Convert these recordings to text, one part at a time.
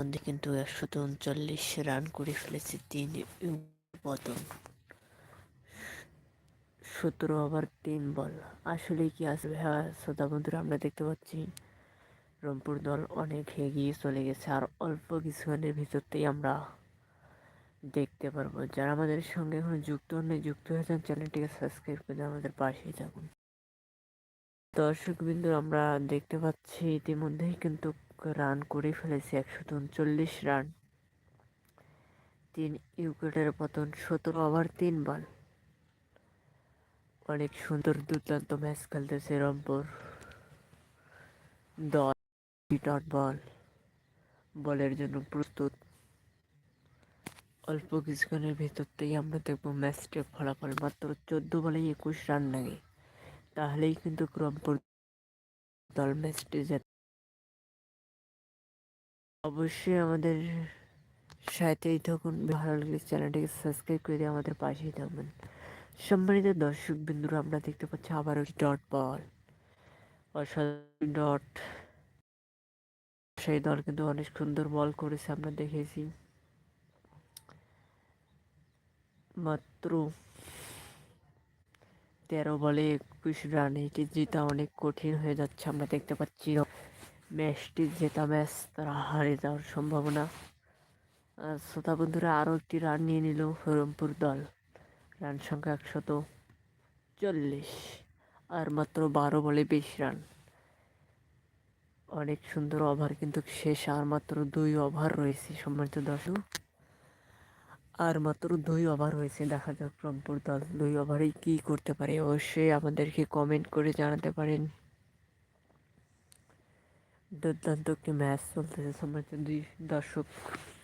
আমাদের কিন্তু একশত উনচল্লিশ রান করে ফেলেছে তিন পতন সতেরো ওভার, তিন বল। আসলে কি আসবে হ্যাঁ শ্রোতা বন্ধুরা, আমরা দেখতে পাচ্ছি রংপুর দল অনেক এগিয়ে চলে গেছে, আর অল্প কিছুক্ষণের ভিতরতেই আমরা দেখতে পারব। যারা আমাদের সঙ্গে এখন যুক্ত নেই যুক্ত হয়েছেন চ্যানেলটিকে সাবস্ক্রাইব করে আমাদের পাশেই থাকুন। দর্শক বিন্দু আমরা দেখতে পাচ্ছি ইতিমধ্যেই কিন্তু রান করে ফেলেছে একশো উনচল্লিশ রান তিন উইকেটের পতন সতেরো ওভার তিন বল অনেক সুন্দর দুর্দান্ত ম্যাচ খেলতেছে রংপুর। দল ডট বল বলের জন্য প্রস্তুত। অল্প কিছুক্ষণের ভেতরতেই আমরা দেখব ম্যাচটির ফলাফল। মাত্র চোদ্দ বলেই একুশ রান লাগে। তাহলেই কিন্তু রংপুর দল ম্যাচটি যেত অবশ্যই আমাদের সাথেই থাকুন। ভালো লাগলে চ্যানেলটিকে সাবস্ক্রাইব করে দিয়ে আমাদের পাশেই থাকবেন। সম্মানিত দর্শক বিন্দুরা, আমরা দেখতে পাচ্ছি আবারও ডট বল। অসাধারণ ডট। সেই দল কিন্তু অনেক সুন্দর বল করেছে, আমরা দেখেছি। মাত্র তেরো বলে একুশ রান, এটি জেতা অনেক কঠিন হয়ে যাচ্ছে, আমরা দেখতে পাচ্ছি। ম্যাচটি জেতা ম্যাচ, তারা হারে যাওয়ার সম্ভাবনা। শ্রোতা বন্ধুরা, আরও একটি রান নিয়ে নিল হরমপুর দল। রান সংখ্যা একশত চল্লিশ, আর মাত্র বারো বলে বিশ রান। অনেক সুন্দর ওভার কিন্তু শেষ, আর মাত্র দুই ওভার রয়েছে সম্মানিত দর্শক। আর মাত্র দুই ওভার হয়েছে, দেখা যাক রংপুর দল দুই ওভারেই কী করতে পারে। অবশ্যই আমাদেরকে কমেন্ট করে জানাতে পারেন। দুর্দান্ত একটি ম্যাচ চলতেছে সম্মানিত দর্শক,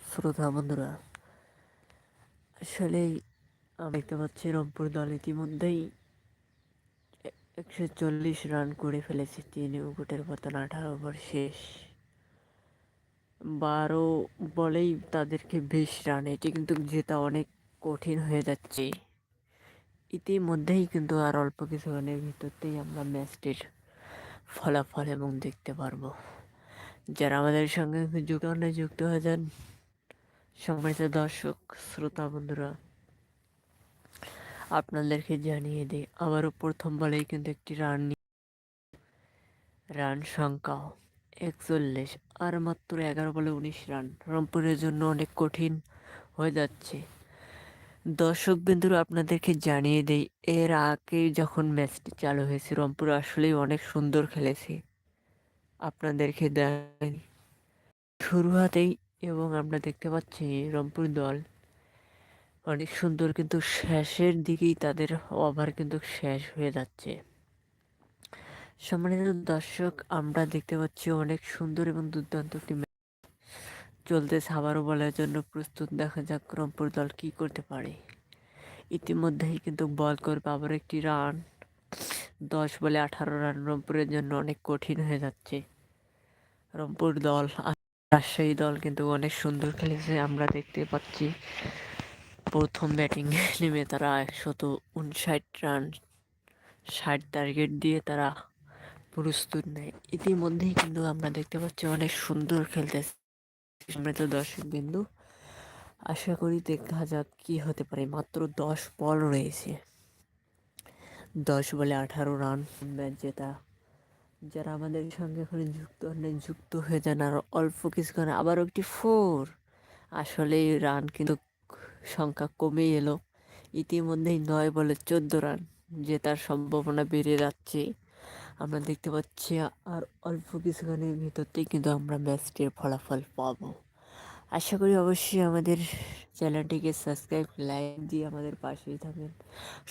শ্রোতা বন্ধুরা। আসলেই আমি দেখতে পাচ্ছি রংপুর দল ইতিমধ্যেই একশো চল্লিশ রান করে ফেলেছে তিন উইকেটের পতন আঠারো ওভার শেষ। বারো বলেই তাদেরকে বিশ রান, এটি কিন্তু জেতা অনেক কঠিন হয়ে যাচ্ছে। ইতিমধ্যেই কিন্তু আর অল্প কিছুক্ষণের ভিতরতেই আমরা ম্যাচটির ফলাফল এবং দেখতে পারব। যারা আমাদের সঙ্গে যুক্ত যুক্ত হয়ে যান। সম্মানিত দর্শক, শ্রোতা, বন্ধুরা, আপনাদেরকে জানিয়ে দিই আবারও প্রথম বলেই কিন্তু একটি রান রান সংখ্যা একচল্লিশ, আর মাত্র এগারো বলে উনিশ রান। রংপুরের জন্য অনেক কঠিন হয়ে যাচ্ছে। দর্শক বিন্দুর, আপনাদেরকে জানিয়ে দেই, এর আগে যখন ম্যাচটি চালু হয়েছে, রংপুর আসলেই অনেক সুন্দর খেলেছে। আপনাদেরকে দেয় শুরু হাতেই এবং আমরা দেখতে পাচ্ছি রংপুর দল অনেক সুন্দর কিন্তু শেষের দিকেই তাদের ওভার কিন্তু শেষ হয়ে যাচ্ছে। সম্মানিত দর্শক, আমরা দেখতে পাচ্ছি অনেক সুন্দর এবং দুর্দান্ত একটি চলতেছে। আবারও বলার জন্য প্রস্তুত, দেখা যাক রংপুর দল কি করতে পারে। ইতিমধ্যেই কিন্তু বল করবে আবার একটি রান দশ বলে আঠারো রান রংপুরের জন্য অনেক কঠিন হয়ে যাচ্ছে। রংপুর দল রাজশাহী দল কিন্তু অনেক সুন্দর খেলেছে, আমরা দেখতে পাচ্ছি। প্রথম ব্যাটিং নেমে তারা একশত উনষাট রান, ষাট টার্গেট দিয়ে তারা প্রস্তুত নেয়। ইতিমধ্যেই কিন্তু আমরা দেখতে পাচ্ছি অনেক সুন্দর খেলতেছে তো দর্শক বিন্দু আশা করি দেখা যাক কি হতে পারে, মাত্র দশ বল রয়েছে। দশ বলে আঠারো রান। ম্যাচ জেতা। যারা আমাদের সঙ্গে এখানে যুক্ত হলেন যুক্ত হয়ে যান আর অল্প কিছুক্ষণ আবারও একটি ফোর। আসলে রান কিন্তু সংখ্যা কমে এলো। ইতিমধ্যেই নয় বলে চোদ্দ রান জেতার সম্ভাবনা বেড়ে যাচ্ছে। আমরা দেখতে পাচ্ছি আর অল্প কিছুক্ষণের ভিতরতেই কিন্তু আমরা ম্যাচটির ফলাফল পাবো। আশা করি অবশ্যই আমাদের চ্যানেলটিকে সাবস্ক্রাইব, লাইক দিয়ে আমাদের পাশেই থাকবেন।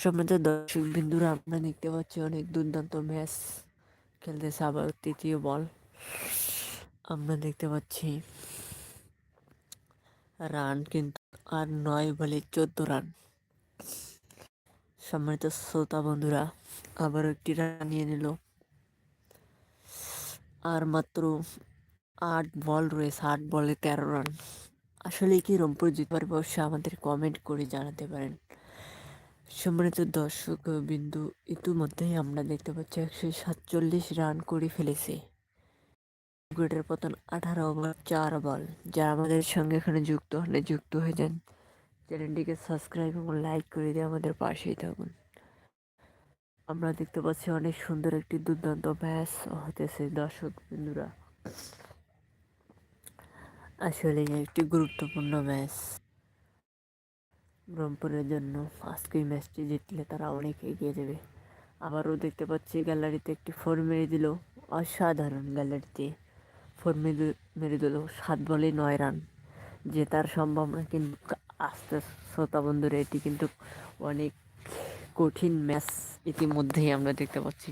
সম্বন্ধ দর্শক বিন্দুরা আমরা দেখতে পাচ্ছি অনেক দুর্দান্ত ম্যাচ খেলতেছে আবার তৃতীয় বল। আমরা দেখতে পাচ্ছি রান কিন্তু আর নয় বলে চোদ্দ রান। সম্মানিত শ্রোতা বন্ধুরা আবার একটি রান নিয়ে নিল। আর মাত্র আট বল রয়েছে, আট বলে তেরো রান আসলে কি রংপুর জিতে পারবে অবশ্যই আমাদের কমেন্ট করে জানাতে পারেন। সম্মানিত দর্শক, বিন্দু, ইতিমধ্যেই আমরা দেখতে পাচ্ছি একশো সাতচল্লিশ রান করে ফেলেছে। উইকেটের পতন আঠারো ওভার চার বল। যারা আমাদের সঙ্গে এখানে যুক্ত হলে যুক্ত হয়ে যান। চ্যানেলটিকে সাবস্ক্রাইব এবং লাইক করে দিয়ে আমাদের পাশেই থাকুন। আমরা দেখতে পাচ্ছি অনেক সুন্দর একটি দুর্দান্ত ম্যাচ হতেছে দর্শক, বিন্দুরা। আসলে একটি গুরুত্বপূর্ণ ম্যাচ ব্রহ্মপুরের জন্য। আজকে ম্যাচটি জিতলে তারা অনেক এগিয়ে যাবে। আবারও দেখতে পাচ্ছি গ্যালারিতে একটি ফোর মেরে দিল। অসাধারণ গ্যালারিতে ফোর মেরে মেরে দিল। সাত বলে নয় রান। জেতার সম্ভাবনা কিন্তু আস্তে শ্রোতা বন্ধুরা, এটি কিন্তু অনেক কঠিন ম্যাচ ইতিমধ্যেই আমরা দেখতে পাচ্ছি।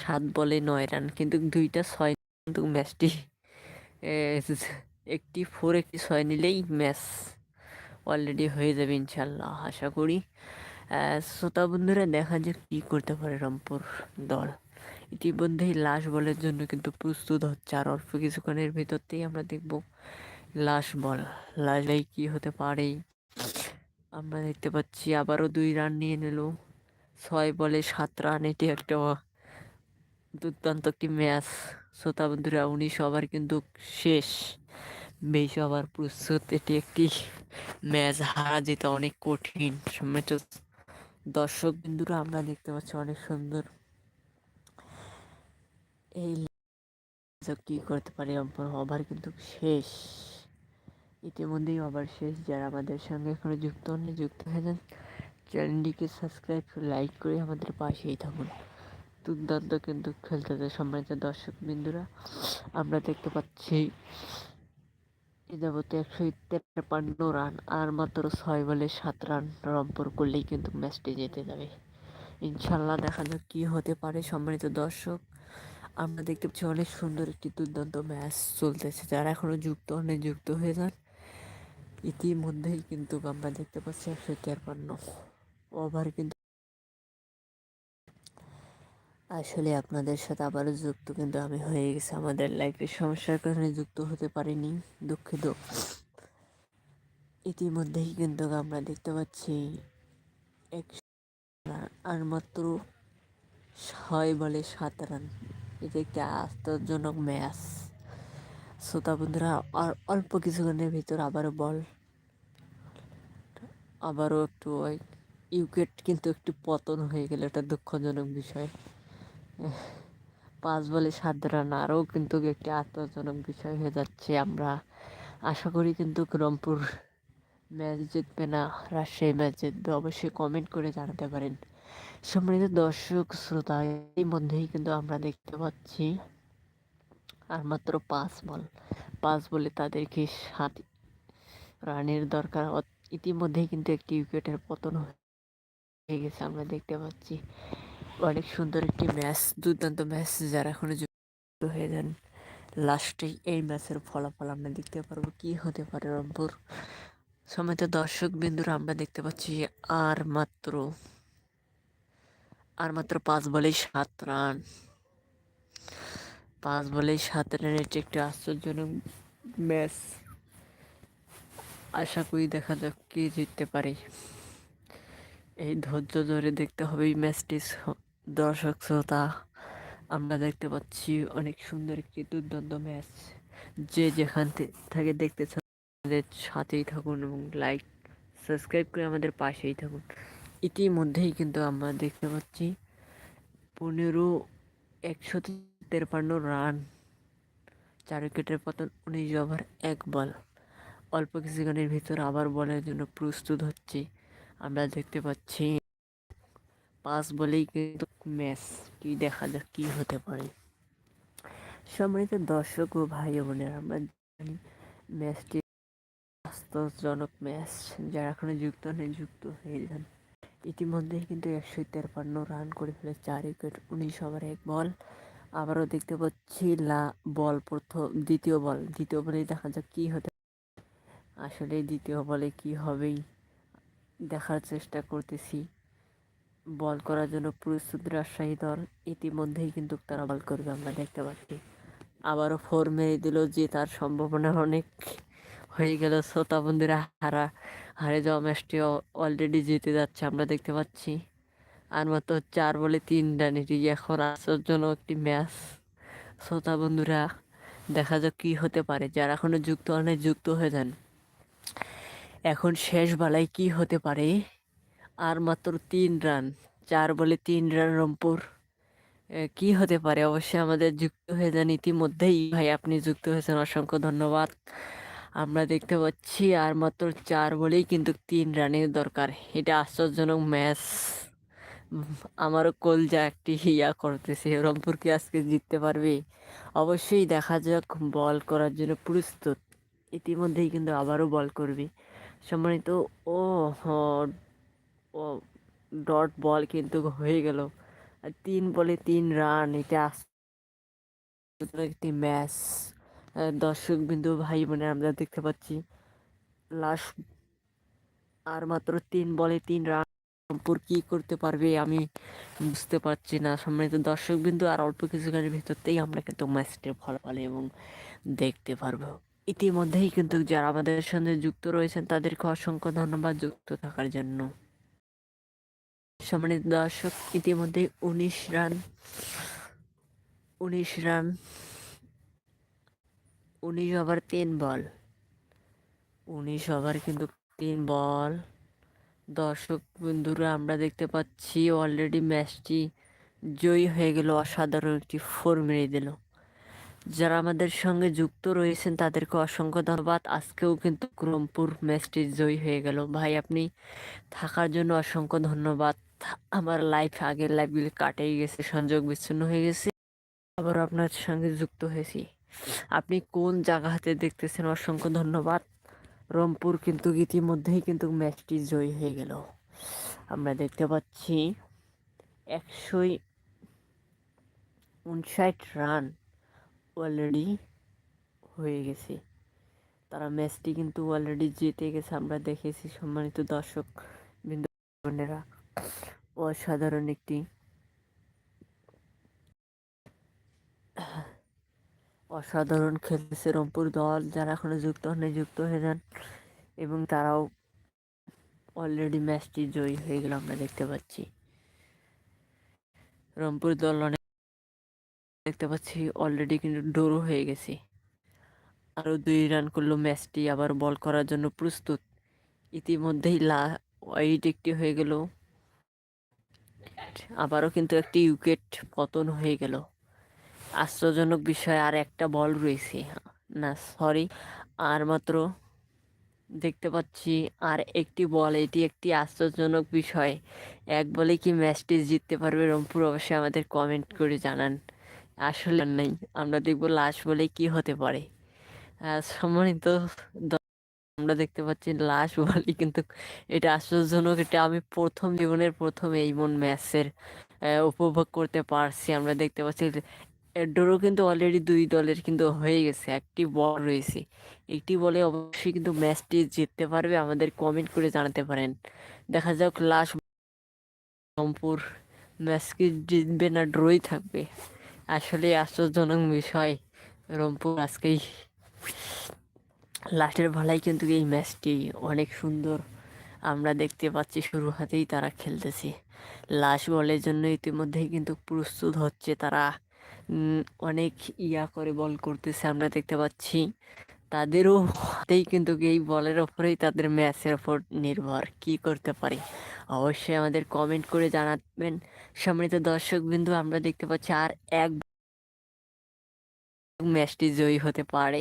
সাত বলে নয় রান, কিন্তু দুইটা ছয় কিন্তু ম্যাচটি একটি ফোর একটি ছয় নিলেই ম্যাচ অলরেডি হয়ে যাবে ইনশাল্লাহ, আশা করি। শ্রোতা বন্ধুরা, দেখা যাক কী করতে পারে রংপুর দল। ইতিমধ্যেই লাশ বলের জন্য কিন্তু প্রস্তুত হচ্ছে, আর অল্প কিছুক্ষণের ভিতরতেই আমরা দেখব লাশ বল, লাশ কি হতে পারে। আমরা দেখতে পাচ্ছি আবারও দুই রান নিয়ে নিল। ছয় বলে সাত রান এটি একটা দুর্দান্ত একটি ম্যাচ শ্রোতা বন্ধুরা উনিশ ওভার কিন্তু শেষ। বেশ ওভার প্রস্তুত, এটি একটি ম্যাচ হারা যেতে অনেক কঠিন। সম্মিলিত দর্শক বিন্দুরা আমরা দেখতে পাচ্ছি অনেক সুন্দর এই কি করতে পারি ওভার কিন্তু শেষ। ইতিমধ্যেই ওভার শেষ। যারা আমাদের সঙ্গে এখনও যুক্ত হন যুক্ত হয়ে যান, চ্যানেলটিকে সাবস্ক্রাইব, লাইক করে আমাদের পাশেই থাকুন। দুর্দান্ত কিন্তু খেলতে সম্মানিত দর্শক বিন্দুরা। আমরা দেখতে পাচ্ছি এ একশো তেপ্পান্ন রান আর মাত্র ছয় বলে সাত রান রংপুর করলেই কিন্তু ম্যাচটি জিতে যাবে। ইনশাল্লাহ দেখা যাক কী হতে পারে সম্মানিত দর্শক। আমরা দেখতে পাচ্ছি অনেক সুন্দর একটি দুর্দান্ত ম্যাচ চলতেছে। যারা এখনও যুক্ত অনেক যুক্ত হয়ে যান। ইতিমধ্যেই কিন্তু আমরা দেখতে পাচ্ছি একশো তেপ্পান্ন। ওভার কিন্তু আসলে আপনাদের সাথে আবারও যুক্ত কিন্তু আমি হয়ে গেছি আমাদের লাইফের সমস্যার কারণে যুক্ত হতে পারিনি, দুঃখিত। ইতিমধ্যেই কিন্তু আমরা দেখতে পাচ্ছি এক আর মাত্র ছয় বলে সাত রান। এটা একটি আশ্চর্যজনক ম্যাচ। শ্রোতা বন্ধুরা, আর অল্প কিছুক্ষণের ভিতর আবারও বল। আবারও একটু উইকেট কিন্তু একটু পতন হয়ে গেলে, এটা দুঃখজনক বিষয়। পাঁচ বলে সাত রান, আরও কিন্তু একটি আত্মজনক বিষয় হয়ে যাচ্ছে আমরা। আশা করি কিন্তু রংপুর ম্যাচ জিতবে না, রাজশাহী ম্যাচ জিতবে, অবশ্যই কমেন্ট করে জানাতে পারেন। সম্মানিত দর্শক শ্রোতা এই মধ্যেই কিন্তু আমরা দেখতে পাচ্ছি আর মাত্র পাঁচ বল। পাঁচ বলে তাদেরকে সাত রানের দরকার। ইতিমধ্যেই কিন্তু একটি উইকেটের পতন হয়ে গেছে, আমরা দেখতে পাচ্ছি। অনেক সুন্দর একটি ম্যাচ, দুর্দান্ত ম্যাচ যারা এখনও যুক্ত হয়ে যান। লাস্টে এই ম্যাচের ফলাফল আমরা দেখতে পারব। কি হতে পারে রংপুর? সমেত দর্শক বিন্দুরা, আমরা দেখতে পাচ্ছি আর মাত্র আর মাত্র পাঁচ বলেই সাত রান। পাঁচ বলেই সাত রানের এটি একটি আশ্চর্যজনক ম্যাচ। আশা করি দেখা যাক কে জিততে পারে। এই ধৈর্য ধরে দেখতে হবে এই ম্যাচটি। দর্শক শ্রোতা, আমরা দেখতে পাচ্ছি অনেক সুন্দর একটি দুর্দান্ত ম্যাচ। যে যেখান থেকে দেখতে আমাদের সাথেই থাকুন এবং লাইক সাবস্ক্রাইব করে আমাদের পাশেই থাকুন। ইতিমধ্যেই কিন্তু আমরা দেখতে পাচ্ছি পনেরো একশো তেরপান্ন রান চার উইকেটের পতন, উনিশ ওভার এক বল অল্প কিছুক্ষণের ভিতর আবার বলের জন্য প্রস্তুত হচ্ছে। আমরা দেখতে পাচ্ছি পাঁচ বলেই কিন্তু ম্যাচ কি দেখা যাক কি হতে পারে। সম্মানিত দর্শক ও ভাই বোনের, আমরা জানি ম্যাচটি আশ্চর্যজনক ম্যাচ, যারা এখনও যুক্ত নেই যুক্ত হয়ে যান। ইতিমধ্যেই কিন্তু একশো তেরপান্ন রান করে ফেলে চার উইকেট, উনিশ ওভার, এক বল। আবারও দেখতে পাচ্ছি লা বল প্রথম, দ্বিতীয় বল, দ্বিতীয় বলেই দেখা যাক কী হতে আসলে দ্বিতীয় বলে কি হবেই, দেখার চেষ্টা করতেছি। বল করার জন্য প্রস্তুত রাজশাহী দল। ইতিমধ্যেই কিন্তু তারা বল করবে, আমরা দেখতে পাচ্ছি। আবারও ফোর মেরে দিল যে তার সম্ভাবনা অনেক হয়ে গেল। শ্রোতা বন্ধুরা, হারা, হারে যাওয়া ম্যাচটি অলরেডি জিতে যাচ্ছে, আমরা দেখতে পাচ্ছি। আর মাত্র চার বলে তিন রান এটি এখন আশ্চর্যজনক একটি ম্যাচ। শ্রোতা বন্ধুরা, দেখা যাক কি হতে পারে। যারা এখনও যুক্ত অনেক যুক্ত হয়ে যান। এখন শেষ বেলায় কি হতে পারে? আর মাত্র তিন রান। চার বলে তিন রান রংপুর। কি হতে পারে? অবশ্যই আমাদের যুক্ত হয়ে যান ইতিমধ্যেই। ভাই, আপনি যুক্ত হয়েছেন অসংখ্য ধন্যবাদ। আমরা দেখতে পাচ্ছি আর মাত্র চার বলেই কিন্তু তিন রানের দরকার। এটা আশ্চর্যজনক ম্যাচ। আমারও কলজা একটি ইয়া করতেছে। রংপুর কি আজকে জিততে পারবে? অবশ্যই দেখা যাক। বল করার জন্য প্রস্তুত। ইতিমধ্যেই কিন্তু আবারও বল করবে। সম্মানিত ও ডট বল কিন্তু হয়ে গেল। আর তিন বলে তিন রান, এটা একটি ম্যাচ। দর্শক বিন্দু, ভাই বোনে আমরা দেখতে পাচ্ছি লাস্ট আর মাত্র তিন বলে তিন রান। রংপুর কি করতে পারবে আমি বুঝতে পারছি না। সম্মানিত দর্শক বিন্দু, আর অল্প কিছুক্ষণের ভিতরতেই আমরা কিন্তু ম্যাচটির ফলাফল এবং দেখতে পারব। ইতিমধ্যেই কিন্তু যারা আমাদের সঙ্গে যুক্ত রয়েছেন, তাদেরকে অসংখ্য ধন্যবাদ যুক্ত থাকার জন্য। সম্মানিত দর্শক, ইতিমধ্যে উনিশ রান উনিশ রান, উনিশ ওভার, তিন বল। উনিশ ওভার কিন্তু তিন বল। দর্শক বন্ধুরা, আমরা দেখতে পাচ্ছি অলরেডি ম্যাচটি জয়ী হয়ে গেল। অসাধারণ একটি ফোর মেরে দিল। যারা আমাদের সঙ্গে যুক্ত রয়েছেন, তাদেরকে অসংখ্য ধন্যবাদ। আজকেও কিন্তু রংপুর ম্যাচটি জয়ী হয়ে গেল। ভাই, আপনি থাকার জন্য অসংখ্য ধন্যবাদ। আমার লাইফ আগের লাইফগুলি কাটেই গেছে, সংযোগ বিচ্ছিন্ন হয়ে গেছে। আবার আপনার সঙ্গে যুক্ত হয়েছি। আপনি কোন জায়গাতে দেখতেছেন? অসংখ্য ধন্যবাদ। রংপুর কিন্তু ইতিমধ্যেই কিন্তু ম্যাচটি জয়ী হয়ে গেল। আমরা দেখতে পাচ্ছি একশোই উনষাট রান। অলরেডি হয়ে গেছে। তারা ম্যাচটি কিন্তু অলরেডি জিতে গেছে। আমরা দেখেছি সম্মানিত দর্শক বিন্দু অসাধারণ একটি অসাধারণ খেলেছে রংপুর দল। যারা এখনও যুক্ত হন যুক্ত হয়ে যান। এবং তারাও অলরেডি ম্যাচটি জয়ী হয়ে গেল আমরা দেখতে পাচ্ছি। রংপুর দল অনেক দেখতে পাচ্ছি অলরেডি কিন্তু ডোরো হয়ে গেছে। আরও দুই রান করল ম্যাচটি, আবার বল করার জন্য প্রস্তুত। ইতিমধ্যেই লা ওয়াইড একটি হয়ে গেল। আবারও কিন্তু একটি উইকেট পতন হয়ে গেল। আশ্চর্যজনক বিষয়, আর একটা বল রয়েছে। না সরি আর মাত্র দেখতে পাচ্ছি আর একটি বল এটি একটি আশ্চর্যজনক বিষয়। এক বলে কি ম্যাচটি জিততে পারবে রংপুর? অবশ্যই আমাদের কমেন্ট করে জানান। আসলে নেই। আমরা দেখব লাশ বলে কি হতে পারে। সম্মানিত আমরা দেখতে পাচ্ছি লাশ বলই কিন্তু এটা আশ্চর্যজনক এটা আমি প্রথম জীবনের প্রথম এই মন ম্যাচের উপভোগ করতে পারছি। আমরা দেখতে পাচ্ছি ড্রো কিন্তু অলরেডি দুই দলের কিন্তু হয়ে গেছে, একটি বল রয়েছে। একটি বলে অবশ্যই কিন্তু ম্যাচটি জিততে পারবে, আমাদের কমেন্ট করে জানাতে পারেন। দেখা যাক লাস্ট রংপুর ম্যাচ কি জিতবে না, ড্রই থাকবে। আসলে আশ্চর্যজনক বিষয়। রংপুর আজকেই লাস্টের ভালাই কিন্তু এই ম্যাচটি অনেক সুন্দর আমরা দেখতে পাচ্ছি, শুরু হাতেই তারা খেলতেছে। লাস্ট বলের জন্য ইতিমধ্যেই কিন্তু প্রস্তুত হচ্ছে তারা। অনেক ইয়া করে বল করতেছে, আমরা দেখতে পাচ্ছি। তাদেরও হাতেই কিন্তু এই বলের ওপরেই তাদের ম্যাচের ওপর নির্ভর। কি করতে পারে? অবশ্যই আমাদের কমেন্ট করে জানাবেন। সম্মানিত দর্শক বিন্দু, আমরা দেখতে পাচ্ছি আর এক ম্যাচটি জয়ী হতে পারে।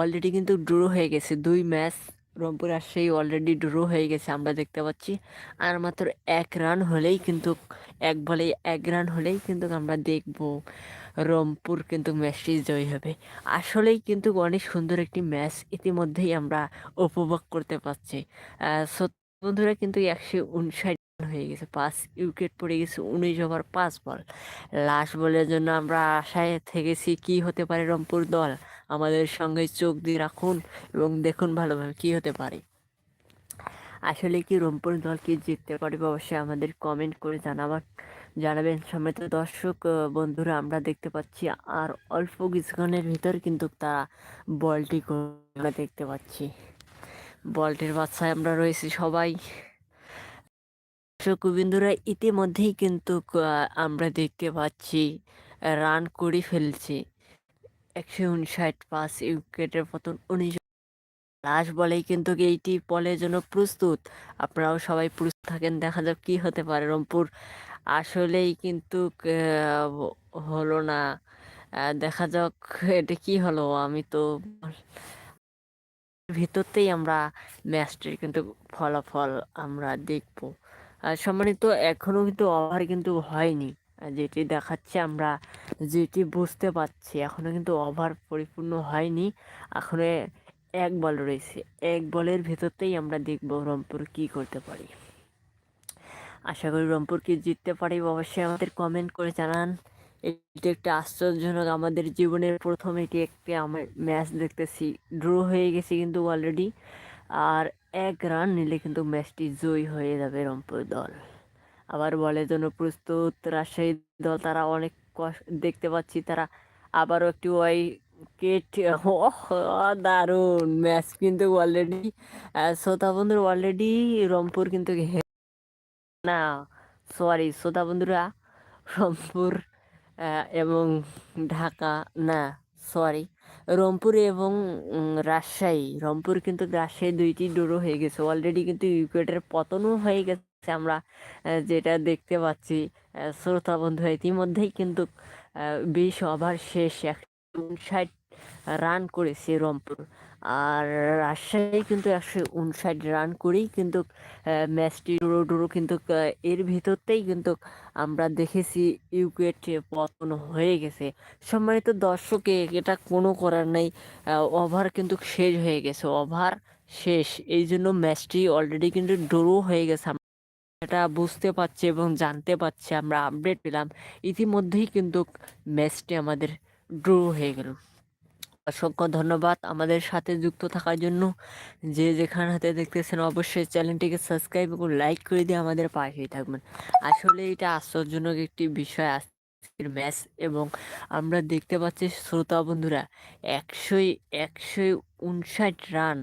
অলরেডি কিন্তু ড্র হয়ে গেছে। দুই ম্যাচ রংপুর সেই অলরেডি ড্র হয়ে গেছে, আমরা দেখতে পাচ্ছি। আর মাত্র এক রান হলেই কিন্তু, এক বলে এক রান হলেই কিন্তু আমরা দেখব রংপুর কিন্তু ম্যাচটি জয়ী হবে। আসলেই কিন্তু অনেক সুন্দর একটি ম্যাচ ইতিমধ্যেই আমরা উপভোগ করতে পারছি। বন্ধুরা কিন্তু একশো উনষাট হয়ে গেছে, পাঁচ উইকেট পড়ে গেছে, উনিশ ওভার পাঁচ বল লাস্ট বলের জন্য আমরা আশায় থেকেছি কি হতে পারে রংপুর দল। আমাদের সঙ্গে চোখ দিয়ে রাখুন এবং দেখুন ভালোভাবে কি হতে পারে। আসলে কি রংপুর দল কি জিততে পারবে অবশ্যই আমাদের কমেন্ট করে জানাবার জানাবেন। সমেত দর্শক বন্ধুরা, আমরা দেখতে পাচ্ছি আর অল্প কিছুক্ষণের ভিতর কিন্তু তারা বলটি আমরা দেখতে পাচ্ছি। বলটির বাচ্চায় আমরা রয়েছি সবাই। দর্শক বিন্দুরা ইতিমধ্যেই কিন্তু আমরা দেখতে পাচ্ছি, রান করে ফেলছে। একশো উনষাট পাঁচ উইকেটের পতন উনিশ লাশ বলেই কিন্তু এইটি বলের জন্য প্রস্তুত। আপনারাও সবাই প্রস্তুত থাকেন, দেখা যাক কি হতে পারে। রংপুর আসলেই কিন্তু হলো না। দেখা যাক এটা কি হলো। আমি তো ভিতরতেই আমরা ম্যাচটির কিন্তু ফলাফল আমরা দেখব। সম্মানিত, এখনও কিন্তু ওভার কিন্তু হয়নি। যেটি দেখাচ্ছে আমরা, যেটি বুঝতে পারছি, এখনও কিন্তু ওভার পরিপূর্ণ হয়নি। এখনও এক বল রয়েছে। এক বলের ভেতরতেই আমরা দেখব রংপুর কি করতে পারি। আশা করি রংপুর কি জিততে পারি, অবশ্যই আমাদের কমেন্ট করে জানান। এটি একটা আশ্চর্যজনক, আমাদের জীবনের প্রথম এটি একটি আমার ম্যাচ দেখতেছি। ড্র হয়ে গেছে কিন্তু অলরেডি আর এক রান নিলে কিন্তু ম্যাচটি জয়ী হয়ে যাবে রংপুর দল। আবার বলে জন্য প্রস্তুত, রাজশাহী দল তারা অনেক কষ্ট দেখতে পাচ্ছি তারা। আবারও একটি ওয়াই কেট দারুণ ম্যাচ কিন্তু অলরেডি শ্রোতা বন্ধুর অলরেডি রংপুর কিন্তু না সরি শ্রোতা বন্ধুরা, রংপুর এবং ঢাকা, না সরি রংপুর এবং রাজশাহী, রংপুর কিন্তু রাজশাহী দুইটি ডোরো হয়ে গেছে। অলরেডি কিন্তু উইকেটের পতনও হয়ে গেছে। আমরা যেটা দেখতে পাচ্ছি শ্রোতা বন্ধু ইতিমধ্যেই কিন্তু বিশ ওভার শেষ একশো উনষাট রান করেছে রংপুর। আর রাজশাহী কিন্তু একশো উনষাট রান করেই কিন্তু ম্যাচটি ডুরো ডুরো কিন্তু এর ভিতরতেই কিন্তু আমরা দেখেছি উইকেট পতন হয়ে গেছে। সম্মানিত দর্শকে এটা কোনো করার নেই ওভার কিন্তু শেষ হয়ে গেছে, ওভার শেষ। এই জন্য ম্যাচটি অলরেডি কিন্তু ড্রো হয়ে গেছে। এটা বুঝতে পারছে এবং জানতে পারছে, আমরা আপডেট পেলাম। ইতিমধ্যেই কিন্তু ম্যাচটি আমাদের ড্র হয়ে গেল। অসংখ্য ধন্যবাদ আমাদের সাথে যুক্ত থাকার জন্য। যে যেখানে হাতে দেখতেছেন অবশ্যই চ্যানেলটিকে সাবস্ক্রাইব এবং লাইক করে দিয়ে আমাদের পাশেই থাকবেন। আসলে এটা আশ্চর্যজনক একটি বিষয় আজকের ম্যাচ এবং আমরা দেখতে পাচ্ছি শ্রোতা বন্ধুরা একশোই একশোই উনষাট রান,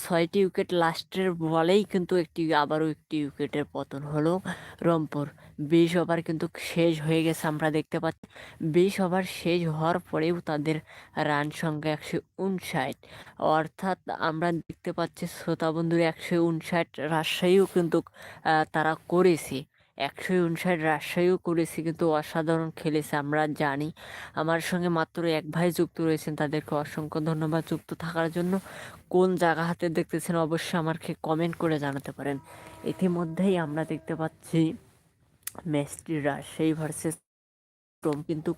ছয়টি উইকেট লাস্টের বলেই কিন্তু একটি, আবারও একটি উইকেটের পতন হলো রংপুর। বিশ ওভার কিন্তু শেষ হয়ে গেছে আমরা দেখতে পাচ্ছি। বিশ ওভার শেষ হওয়ার পরেও তাদের রান সংখ্যা একশো উনষাট। অর্থাৎ আমরা দেখতে পাচ্ছি শ্রোতা বন্ধুরা একশো উনষাট রাজশাহীও কিন্তু তারা করেছে। একশো উনষাট রাজশাহীও করেছে, কিন্তু অসাধারণ খেলেছে, আমরা জানি। আমার সঙ্গে মাত্র এক ভাই যুক্ত রয়েছেন, তাদেরকে অসংখ্য ধন্যবাদ। যুক্ত থাকার জন্য কোন জায়গা হাতে দেখতেছেন অবশ্যই আমাকে কমেন্ট করে জানাতে পারেন। ইতিমধ্যেই আমরা দেখতে পাচ্ছি ম্যাচটি রাজশাহী ভার্সেস ক্রম কিন্তু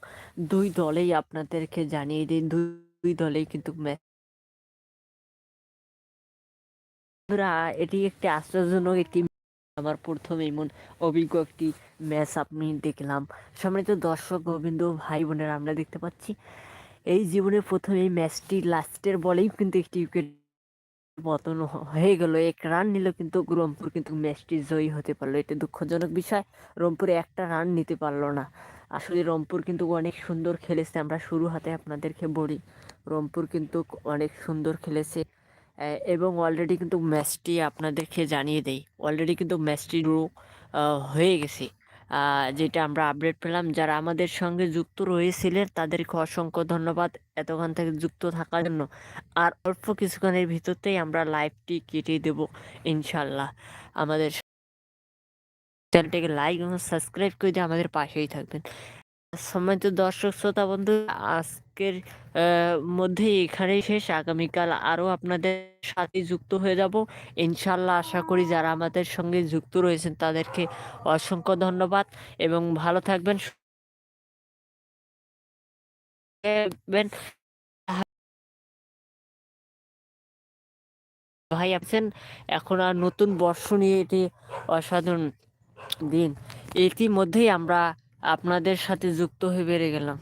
দুই দলেই আপনাদেরকে জানিয়ে দিই, দুই দলেই কিন্তু ম্যাচ এটি একটি আশ্চর্যজনক একটি আমার প্রথম এমন অভিজ্ঞ একটি ম্যাচ আপনি দেখলাম। সম্মানিত দর্শক, গোবিন্দ ভাই বোনেরা, আমরা দেখতে পাচ্ছি, এই জীবনে প্রথম এই ম্যাচটি লাস্টের বলেই কিন্তু একটি উইকেট পতন হয়ে গেল। এক রান নিল কিন্তু রংপুর কিন্তু ম্যাচটি জয়ী হতে পারল। এটা দুঃখজনক বিষয়, রংপুরে একটা রান নিতে পারল না। আসলে রংপুর কিন্তু অনেক সুন্দর খেলেছে। আমরা শুরু হাতে আপনাদেরকে বলি, রংপুর কিন্তু অনেক সুন্দর খেলেছে। এবং অলরেডি কিন্তু ম্যাচটি আপনাদেরকে জানিয়ে দেই। অলরেডি কিন্তু ম্যাচটি ড্র হয়ে গেছে। যেটা আমরা আপডেট পেলাম, যারা আমাদের সঙ্গে যুক্ত রয়েছিলেন, তাদেরকে অসংখ্য ধন্যবাদ এতক্ষণ থেকে যুক্ত থাকার জন্য। আর অল্প কিছুক্ষণের ভিতরতেই আমরা লাইভটি কেটে দেব ইনশাল্লাহ আমাদের চ্যানেলটিকে লাইক এবং সাবস্ক্রাইব করে দিয়ে আমাদের পাশেই থাকবেন। সম্মানিত দর্শক, শ্রোতা বন্ধু আজকের মধ্যে এখানেই শেষ। আগামীকাল আরও আপনাদের সাথে যুক্ত হয়ে যাব। ইনশাল্লাহ আশা করি যারা আমাদের সঙ্গে যুক্ত রয়েছেন তাদেরকে অসংখ্য ধন্যবাদ এবং ভালো থাকবেন। ভাই আছেন, এখন আর নতুন বর্ষ নিয়ে এটি অসাধারণ দিন। ইতিমধ্যেই আমরা আপনাদের সাথে যুক্ত হয়ে বেড়ে গেলাম।